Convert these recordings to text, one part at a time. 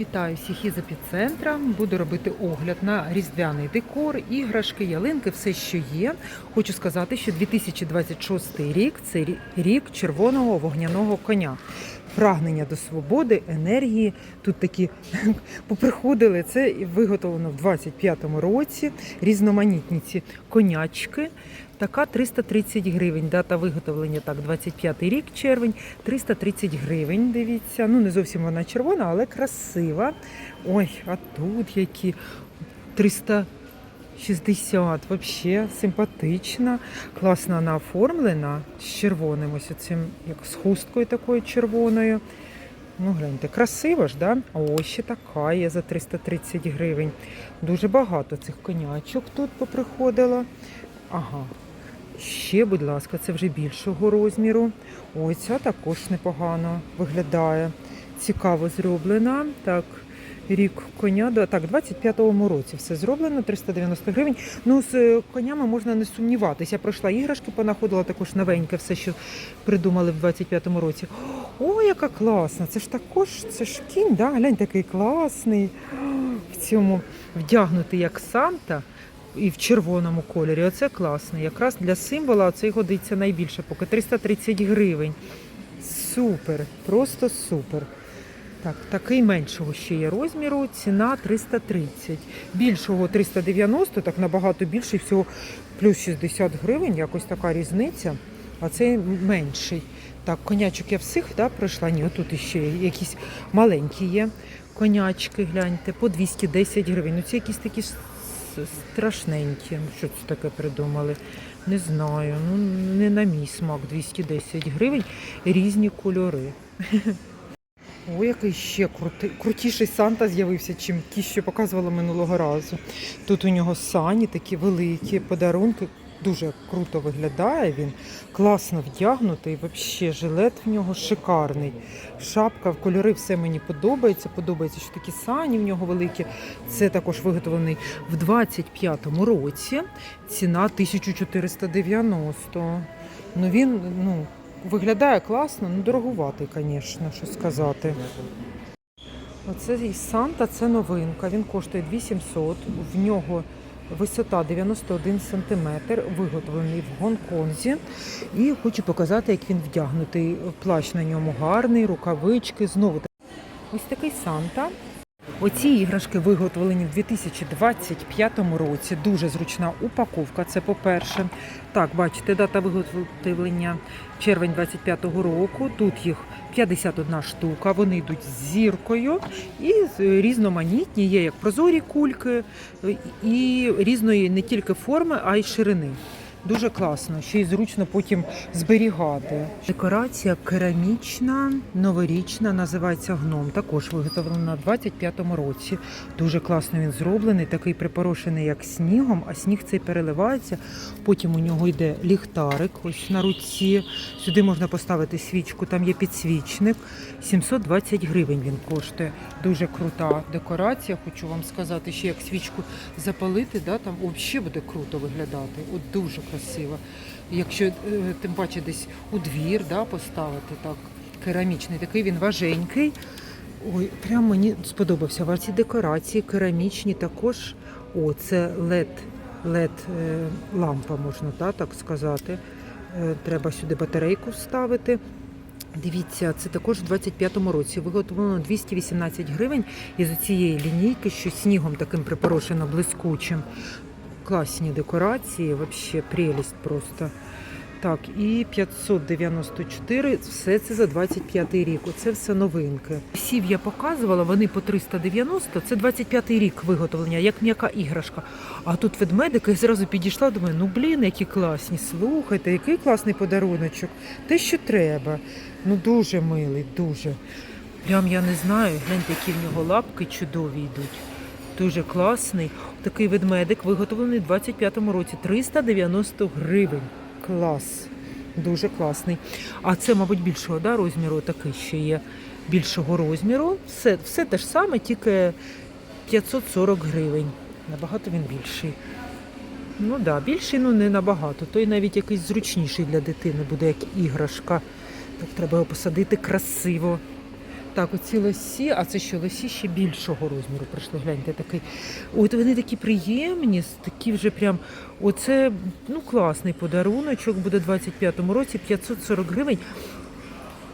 Вітаю всіх із епіцентра. Буду робити огляд на різдвяний декор, іграшки, ялинки, все, що є. Хочу сказати, що 2026 рік це рік червоного вогняного коня. Прагнення до свободи, енергії. Тут такі поприходили. Це виготовлено в 25-му році. Різноманітні ці конячки. Така 330 гривень. Дата виготовлення так, 25 рік, червень, 330 гривень. Дивіться. Ну не зовсім вона червона, але красива. Ой, а тут які 360. Взагалі симпатична. Класно вона оформлена з червоним, ось цим, як з хусткою такою червоною. Ну, гляньте, красиво ж, да? А ось ще така є за 330 гривень. Дуже багато цих конячок тут поприходило. Ага. Ще, будь ласка, це вже більшого розміру. Ой, ця також непогано виглядає. Цікаво зроблена. Так, рік коня. Так, 25-му році все зроблено, 390 гривень. Ну, з е, конями можна не сумніватися. Я пройшла іграшки, понаходила також новеньке, все, що придумали в 25-му році. О, яка класна! Це ж також, це ж кінь, да? глянь, такий класний. В цьому вдягнутий як Санта і в червоному кольорі. Оце класно. Якраз для символа це годиться найбільше, поки 330 гривень. Супер, просто супер. Так, такий меншого ще є розміру, ціна 330. Більшого 390, так набагато більший, всього плюс 60 гривень, якось така різниця. А цей менший. Так, конячок я всіх да, пройшла. Ні, тут іще якісь маленькі є конячки, гляньте, по 210 гривень. Ну, це якісь такі страшненькі. Що це таке придумали? Не знаю. Ну, не на мій смак 210 гривень. Різні кольори. О, який ще крутий, крутіший Санта з'явився, чим ті, що показувала минулого разу. Тут у нього сані такі великі подарунки. Дуже круто виглядає він, класно вдягнутий, взагалі жилет в нього шикарний. Шапка, в кольори, все мені подобається. Подобається, що такі сані в нього великі. Це також виготовлений в 25-му році. Ціна 1490. Ну він ну, виглядає класно, ну дорогуватий, звісно, що сказати. Оце і Санта, це новинка. Він коштує 2700. В нього висота 91 см, виготовлений в Гонконзі. І хочу показати, як він вдягнутий. Плащ на ньому гарний, рукавички. Знову ось такий Санта. Оці іграшки виготовлені в 2025 році. Дуже зручна упаковка. Це по-перше. Так, бачите, дата виготовлення червень 25-го року. Тут їх 51 штука. Вони йдуть з зіркою і різноманітні. Є як прозорі кульки е, і різної не тільки форми, а й ширини. Дуже класно, ще й зручно потім зберігати. Декорація керамічна, новорічна, називається гном. Також виготовлена в 25-му році. Дуже класно він зроблений, такий припорошений як снігом, а сніг цей переливається. Потім у нього йде ліхтарик, ось на руці. Сюди можна поставити свічку, там є підсвічник. 720 гривень він коштує. Дуже крута декорація. Хочу вам сказати, ще як свічку запалити, да, там взагалі буде круто виглядати. От дуже красиво. Якщо е, тим паче десь у двір да, поставити так, керамічний, такий він важенький. Ой, прям мені сподобався. В ці декорації керамічні також. О, це LED, LED е, лампа, можна да, так сказати. Е, Треба сюди батарейку вставити. Дивіться, це також в 25-му році виготовлено 218 гривень із цієї лінійки, що снігом таким припорошено блискучим. Класні декорації, взагалі прелість просто. Так, і 594, все це за 25 рік. Оце все новинки. Сів я показувала, вони по 390, це 25 рік виготовлення, як м'яка іграшка. А тут ведмедики я зразу підійшла, думаю, ну блін, які класні. Слухайте, який класний подаруночок. Те, що треба. Ну дуже милий, дуже. Прям я не знаю, гляньте, які в нього лапки чудові йдуть. Дуже класний. Такий ведмедик виготовлений у 25-му році. 390 гривень. Клас. Дуже класний. А це, мабуть, більшого да, розміру, такий ще є більшого розміру. Все, все те ж саме, тільки 540 гривень. Набагато він більший. Ну так, да, більший, ну не набагато. Той навіть якийсь зручніший для дитини буде, як іграшка. Так треба його посадити красиво. Так, оці лосі, а це що лосі ще більшого розміру прийшли. Гляньте, такий. От вони такі приємні, такі вже прям. Оце ну класний подаруночок. Буде в 25-му році 540 гривень.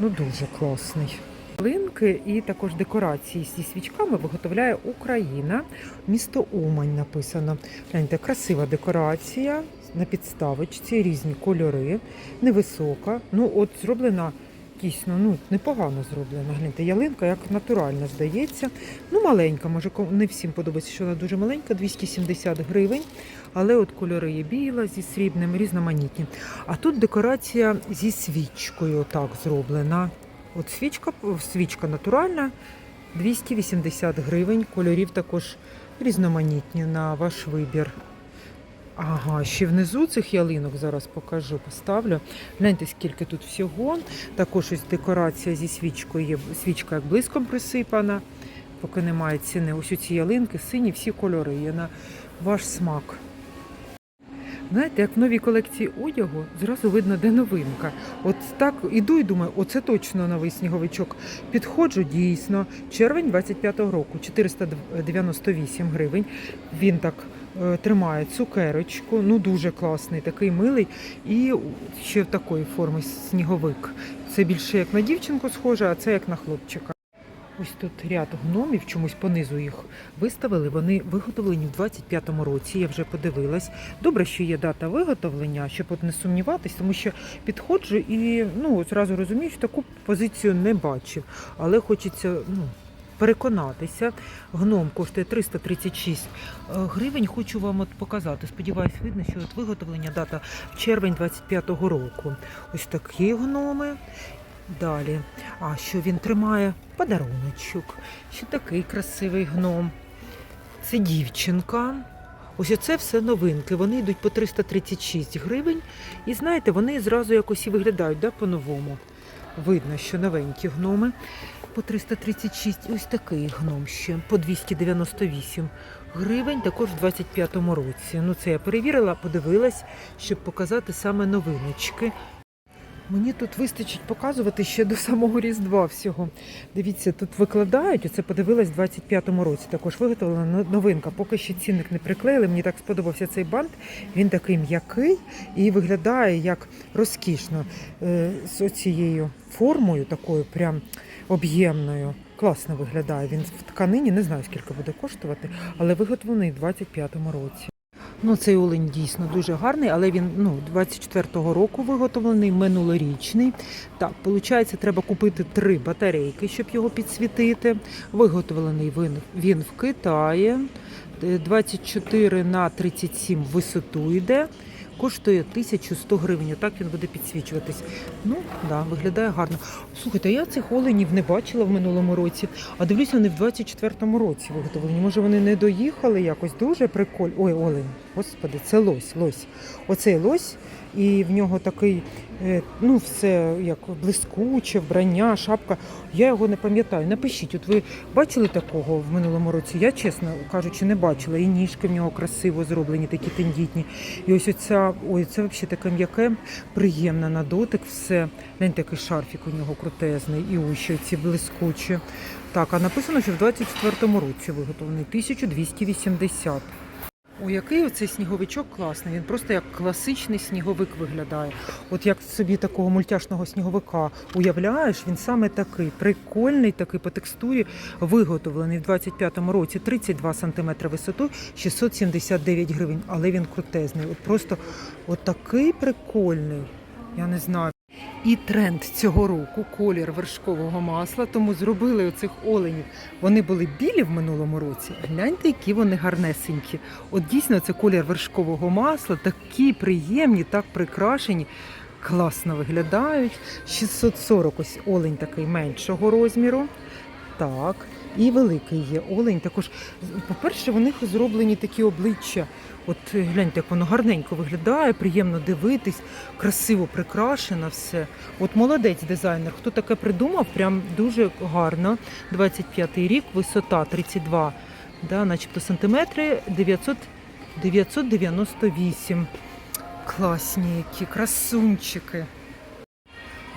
Ну дуже класний. Ялинки і також декорації зі свічками виготовляє Україна. Місто Умань написано. Гляньте, красива декорація на підставочці, різні кольори, невисока. Ну, от зроблена дійсно ну, непогано зроблена. Гляньте, ялинка як натуральна здається. Ну, маленька, може, не всім подобається, що вона дуже маленька, 270 гривень. Але от кольори є біла зі срібним, різноманітні. А тут декорація зі свічкою так зроблена. От свічка, свічка натуральна, 280 гривень. Кольорів також різноманітні на ваш вибір. Ага, ще внизу цих ялинок зараз покажу, поставлю. Гляньте, скільки тут всього. Також ось декорація зі свічкою є. Свічка як блиском присипана, поки немає ціни. Ось ці ялинки, сині, всі кольори є на ваш смак. Знаєте, як в новій колекції одягу зразу видно, де новинка. От так іду і думаю, оце точно новий сніговичок. Підходжу дійсно. Червень 25-го року, 498 гривень. Він так тримає цукерочку. Ну дуже класний, такий милий. І ще в такої форми сніговик. Це більше як на дівчинку схоже, а це як на хлопчика. Ось тут ряд гномів, чомусь понизу їх виставили. Вони виготовлені в 25-му році. Я вже подивилась. Добре, що є дата виготовлення, щоб от не сумніватись, тому що підходжу і ну зразу розумію, що таку позицію не бачив, але хочеться ну. Переконатися, гном коштує 336 гривень. Хочу вам от показати. Сподіваюсь, видно, що от виготовлення дата червень 25-го року. Ось такі гноми. Далі. А що він тримає? Подаруночок. Ще такий красивий гном. Це дівчинка. Ось оце все новинки. Вони йдуть по 336 гривень. І знаєте, вони зразу якось і виглядають да, по-новому. Видно, що новенькі гноми по 336. Ось такий гном ще по 298 гривень, також в 25-му році. Ну, це я перевірила, подивилась, щоб показати саме новиночки. Мені тут вистачить показувати ще до самого Різдва всього. Дивіться, тут викладають, оце подивилась в 25-му році. Також виготовлена новинка. Поки ще цінник не приклеїли. Мені так сподобався цей бант. Він такий м'який і виглядає як розкішно. Е, З оцією формою, такою прям об'ємною. Класно виглядає. Він в тканині, не знаю скільки буде коштувати, але виготовлений в 25-му році. Ну, цей олень дійсно дуже гарний, але він ну, 24-го року виготовлений, минулорічний. Так, виходить, треба купити три батарейки, щоб його підсвітити. Виготовлений він, він в Китаї. Е, 24 на 37 в висоту йде. Коштує 1100 гривень. Так він буде підсвічуватись. Ну, да, виглядає гарно. Слухайте, я цих оленів не бачила в минулому році, а дивлюся, вони в 24-му році виготовлені. Може, вони не доїхали якось дуже прикольно. Ой, олень, господи, це лось, лось. Оцей лось, і в нього такий, е, ну, все як блискуче, вбрання, шапка. Я його не пам'ятаю. Напишіть, от ви бачили такого в минулому році? Я, чесно кажучи, не бачила. І ніжки в нього красиво зроблені, такі тендітні. І ось оця, ой, це взагалі таке м'яке, приємне на дотик, все. Гляньте, такий шарфік у нього крутезний, і уші ці блискучі. Так, а написано, що в 24-му році виготовлений 1280. О, який оцей сніговичок класний. Він просто як класичний сніговик виглядає. От як собі такого мультяшного сніговика уявляєш, він саме такий прикольний, такий по текстурі, виготовлений в 25-му році 32 см висотою, 679 гривень. Але він крутезний. От просто такий прикольний. Я не знаю. І тренд цього року колір вершкового масла, тому зробили оцих оленів. Вони були білі в минулому році. Гляньте, які вони гарнесенькі. От дійсно це колір вершкового масла, такі приємні, так прикрашені. Класно виглядають. 640 ось олень такий меншого розміру. Так, і великий є олень. Також, по-перше, в них зроблені такі обличчя. От е, гляньте, як воно гарненько виглядає, приємно дивитись, красиво прикрашено все. От молодець дизайнер, хто таке придумав, прям дуже гарно. 25-й рік, висота 32, да, начебто сантиметри, 900, 998. Класні які, красунчики.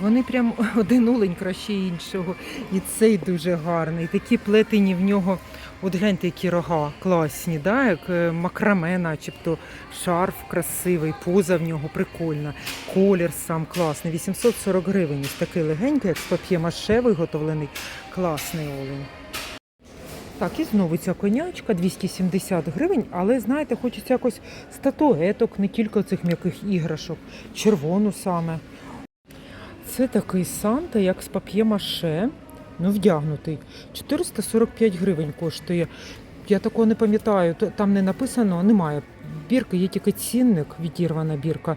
Вони прям один олень краще іншого. І цей дуже гарний. Такі плетені в нього, от гляньте, які рога класні, да? як е, макраме, начебто шарф красивий, поза в нього прикольна. Колір сам класний. 840 гривень. Ось такий легенький, як з пап'є-маше виготовлений. Класний олень. Так, і знову ця конячка 270 гривень, але знаєте, хочеться якось статуеток, не тільки цих м'яких іграшок, червону саме. Це такий Санта, як з пап'є-маше, ну вдягнутий. 445 гривень коштує. Я такого не пам'ятаю, там не написано, немає бірки, є тільки цінник, відірвана бірка.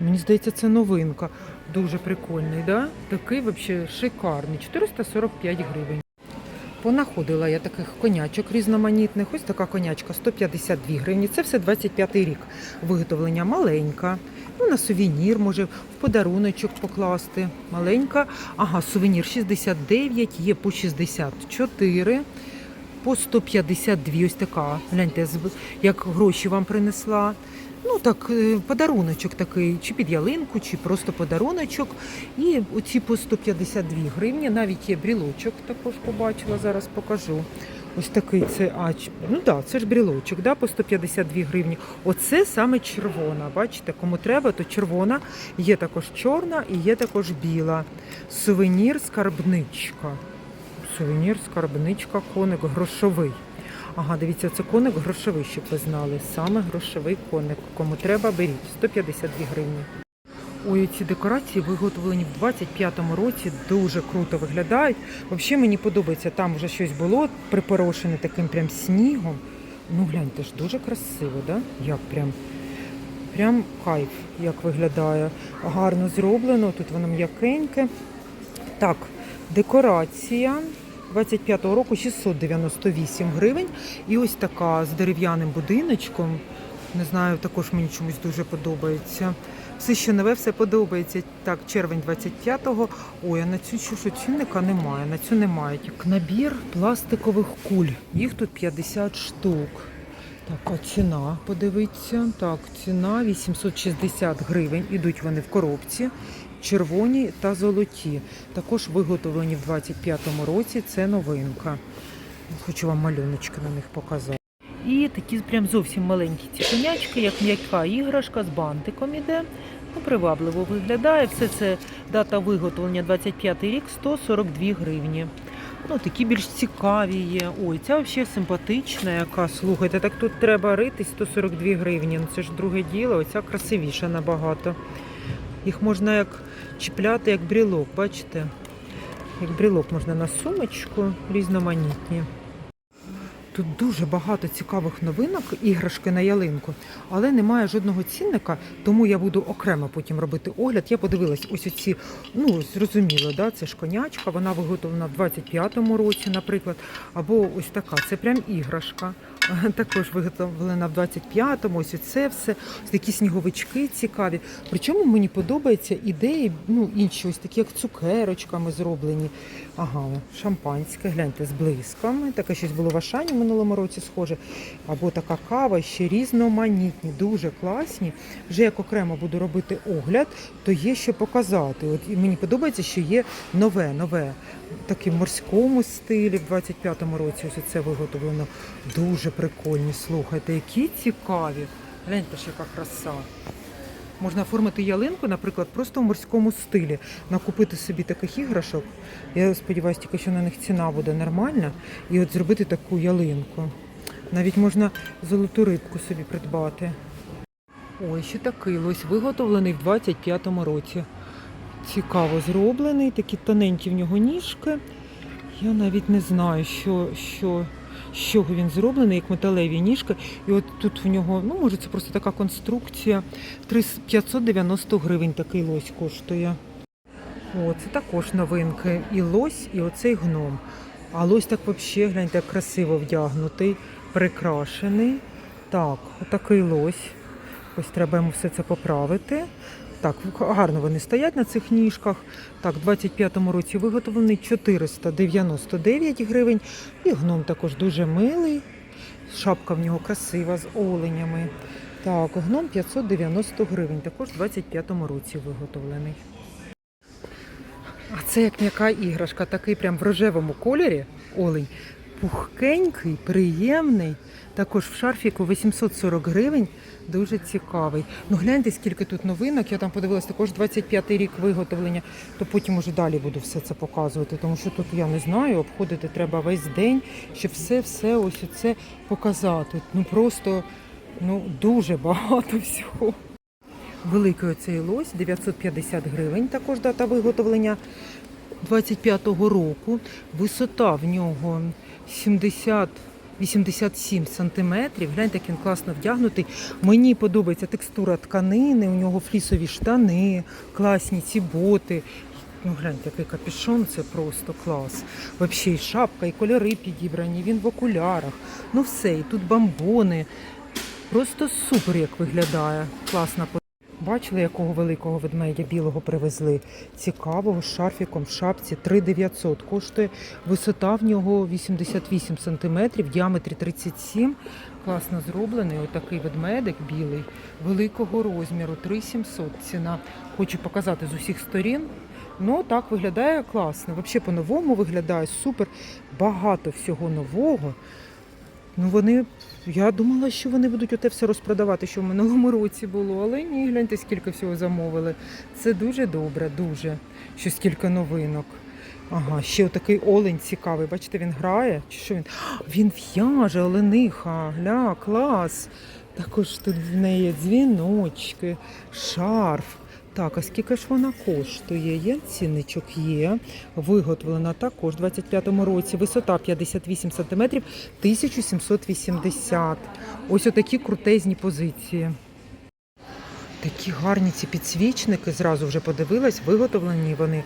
Мені здається, це новинка. Дуже прикольний, да? Такий взагалі шикарний. 445 гривень. Понаходила я таких конячок різноманітних. Ось така конячка 152 гривні. Це все 25-й рік. Виготовлення маленька. Ну, на сувенір може в подаруночок покласти. Маленька. Ага, сувенір 69, є по 64. По 152, ось така. Гляньте, як гроші вам принесла. Ну так, е, подаруночок такий, чи під ялинку, чи просто подаруночок. І оці по 152 гривні, навіть є брілочок, також побачила, зараз покажу. Ось такий це, а, ну да, це ж брілочок, да, по 152 гривні. Оце саме червона. Бачите, кому треба, то червона. Є також чорна і є також біла. Сувенір скарбничка. Сувенір, скарбничка, коник грошовий. Ага, дивіться, це коник грошовий, щоб ви знали. Саме грошовий коник. Кому треба, беріть. 152 гривні. Ой, ці декорації виготовлені в 25-му році, дуже круто виглядають. Взагалі мені подобається, там вже щось було припорошене таким прям снігом. Ну гляньте ж, дуже красиво, да? Як прям. Прям кайф, як виглядає. Гарно зроблено, тут воно м'якеньке. Так, декорація 25-го року 698 гривень. І ось така з дерев'яним будиночком. Не знаю, також мені чомусь дуже подобається. Все, що нове, все подобається. Так, червень 25-го. Ой, а на цю що, що цінника немає. На цю немає. Як набір пластикових куль. Їх тут 50 штук. Так, а ціна, подивіться. Так, ціна 860 гривень. Ідуть вони в коробці. Червоні та золоті. Також виготовлені в 25-му році. Це новинка. Хочу вам малюночки на них показати. І такі прям зовсім маленькі ці конячки, як м'яка іграшка з бантиком іде. Ну, привабливо виглядає. Все це дата виготовлення 25 рік 142 гривні. Ну, такі більш цікаві є. Ой, ця взагалі симпатична, яка слухайте, так тут треба ритись 142 гривні. Ну це ж друге діло, оця красивіша набагато. Їх можна як чіпляти, як брілок, бачите? Як брілок можна на сумочку, різноманітні. Тут дуже багато цікавих новинок, іграшки на ялинку, але немає жодного цінника, тому я буду окремо потім робити огляд. Я подивилась ось оці, ну зрозуміло, да, це ж конячка, вона виготовлена в 25-му році, наприклад. Або ось така, це прям іграшка. Також виготовлена в 25-му, ось це все. Ось такі сніговички цікаві. Причому мені подобаються ідеї, ну інші, ось такі, як цукерочками зроблені. Ага, шампанське, гляньте, з блисками. Таке щось було в Ашані минулому році схоже. Або така кава, ще різноманітні, дуже класні. Вже як окремо буду робити огляд, то є що показати. От і мені подобається, що є нове, нове. Таке в морському стилі в 25-му році ось це виготовлено. Дуже прикольні. Слухайте, які цікаві. Гляньте ж, яка краса. Можна оформити ялинку, наприклад, просто в морському стилі, накупити собі таких іграшок. Я сподіваюся, тільки що на них ціна буде нормальна. І от зробити таку ялинку. Навіть можна золоту рибку собі придбати. Ой, ще такий лось виготовлений в 25-му році. Цікаво зроблений, такі тоненькі в нього ніжки. Я навіть не знаю, що, що, з чого він зроблений, як металеві ніжки. І от тут в нього, ну може, це просто така конструкція. 590 гривень такий лось коштує. О, це також новинки. І лось, і оцей гном. А лось так взагалі, гляньте, красиво вдягнутий, прикрашений. Так, отакий лось. Ось треба йому все це поправити. Так, гарно вони стоять на цих ніжках. Так, в 25-му році виготовлений 499 гривень. І гном також дуже милий. Шапка в нього красива з оленями. Так, гном 590 гривень, також в 25-му році виготовлений. А це як м'яка іграшка, такий прям в рожевому кольорі олень. Пухкенький, приємний. Також в шарфіку 840 гривень. Дуже цікавий. Ну гляньте, скільки тут новинок. Я там подивилась також 25-й рік виготовлення, то потім уже далі буду все це показувати. Тому що тут я не знаю, обходити треба весь день, щоб все-все ось це показати. Ну просто ну дуже багато всього. Великий оцей лось 950 гривень. Також дата виготовлення 25-го року. Висота в нього 70 87 сантиметрів. Гляньте, як він класно вдягнутий. Мені подобається текстура тканини, у нього флісові штани, класні ці боти. Ну, гляньте, який капюшон, це просто клас. Взагалі, і шапка, і кольори підібрані, він в окулярах. Ну все, і тут бамбони. Просто супер, як виглядає. Класна Бачили, якого великого ведмедя білого привезли? Цікавого, з шарфіком в шапці 3900. Коштує висота в нього 88 сантиметрів, в діаметрі 37. Класно зроблений. Отакий ведмедик білий, великого розміру, 3700 ціна. Хочу показати з усіх сторін. Ну так виглядає класно. Взагалі по-новому виглядає супер. Багато всього нового. Ну вони, я думала, що вони будуть оте все розпродавати, що в минулому році було, але ні, гляньте, скільки всього замовили. Це дуже добре, дуже. Що скільки новинок. Ага, ще отакий олень цікавий. Бачите, він грає? Чи що він? Він в'яже, олениха, гля, клас. Також тут в неї дзвіночки, шарф. Так, а скільки ж вона коштує? Є цінничок є. Виготовлена також у 25-му році. Висота 58 см, 1780. Ось отакі крутезні позиції. Такі гарні ці підсвічники, зразу вже подивилась, виготовлені вони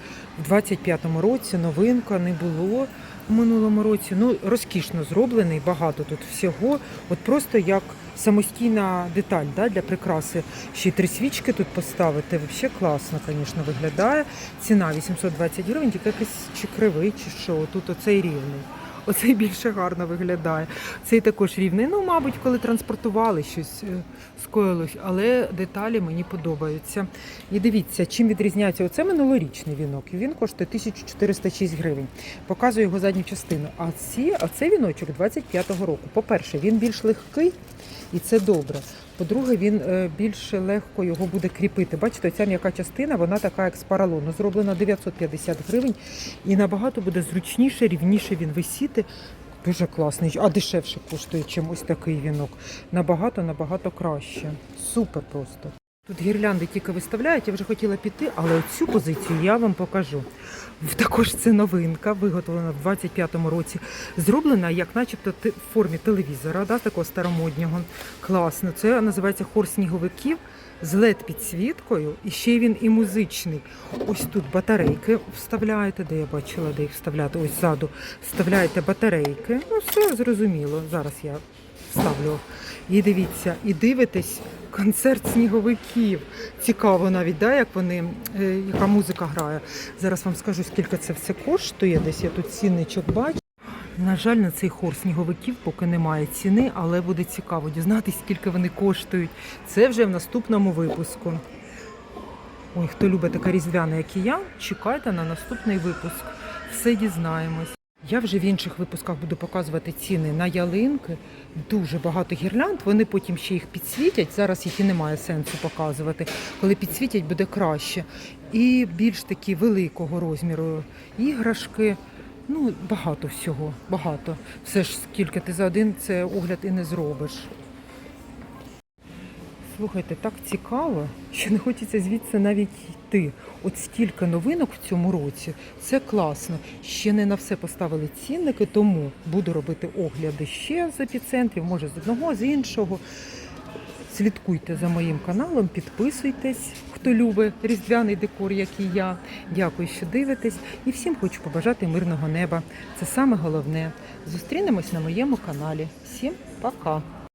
в 25-му році, новинка не було в минулому році. Ну, розкішно зроблений, багато тут всього. От просто як самостійна деталь да, для прикраси. Ще й три свічки тут поставити. Взагалі класно, звісно, виглядає. Ціна 820 гривень, тільки якийсь чи кривий, чи що. Тут оцей рівний. Оцей більше гарно виглядає. Цей також рівний. Ну, мабуть, коли транспортували щось е, скоїлось, але деталі мені подобаються. І дивіться, чим відрізняється оце минулорічний вінок. Він коштує 1406 гривень. Показую його задню частину. А ці, а цей віночок 25-го року. По-перше, він більш легкий і це добре. По-друге, він е, більш легко його буде кріпити. Бачите, ця м'яка частина, вона така як з паралону. Зроблена 950 гривень і набагато буде зручніше, рівніше він висіти. Дуже класний, а дешевше коштує, чим ось такий вінок. Набагато, набагато краще. Супер просто. Тут гірлянди тільки виставляють, я вже хотіла піти, але цю позицію я вам покажу. Також це новинка, виготовлена в 25-му році. Зроблена як начебто в формі телевізора, да, такого старомоднього. Класно. Це називається хор сніговиків з led підсвіткою і ще він і музичний. Ось тут батарейки вставляєте, де я бачила, де їх вставляти. Ось ззаду вставляєте батарейки. Ну, все зрозуміло. Зараз я вставлю. І дивіться, і дивитесь концерт сніговиків. Цікаво навіть, да, як вони, е, яка музика грає. Зараз вам скажу, скільки це все коштує. Десь я тут цінничок бачу. На жаль, на цей хор сніговиків поки немає ціни, але буде цікаво дізнатися, скільки вони коштують. Це вже в наступному випуску. Ой, хто любить таке різдвяне, як і я, чекайте на наступний випуск. Все дізнаємось. Я вже в інших випусках буду показувати ціни на ялинки. Дуже багато гірлянд. Вони потім ще їх підсвітять. Зараз їх і немає сенсу показувати. Коли підсвітять, буде краще. І більш такі великого розміру іграшки. Ну, багато всього, багато. Все ж скільки ти за один це огляд і не зробиш. Слухайте, так цікаво, що не хочеться звідси навіть йти. От стільки новинок в цьому році, це класно. Ще не на все поставили цінники, тому буду робити огляди ще з епіцентрів, може з одного, з іншого. Слідкуйте за моїм каналом, підписуйтесь, хто любить різдвяний декор, як і я. Дякую, що дивитесь. І всім хочу побажати мирного неба. Це саме головне. Зустрінемось на моєму каналі. Всім пока!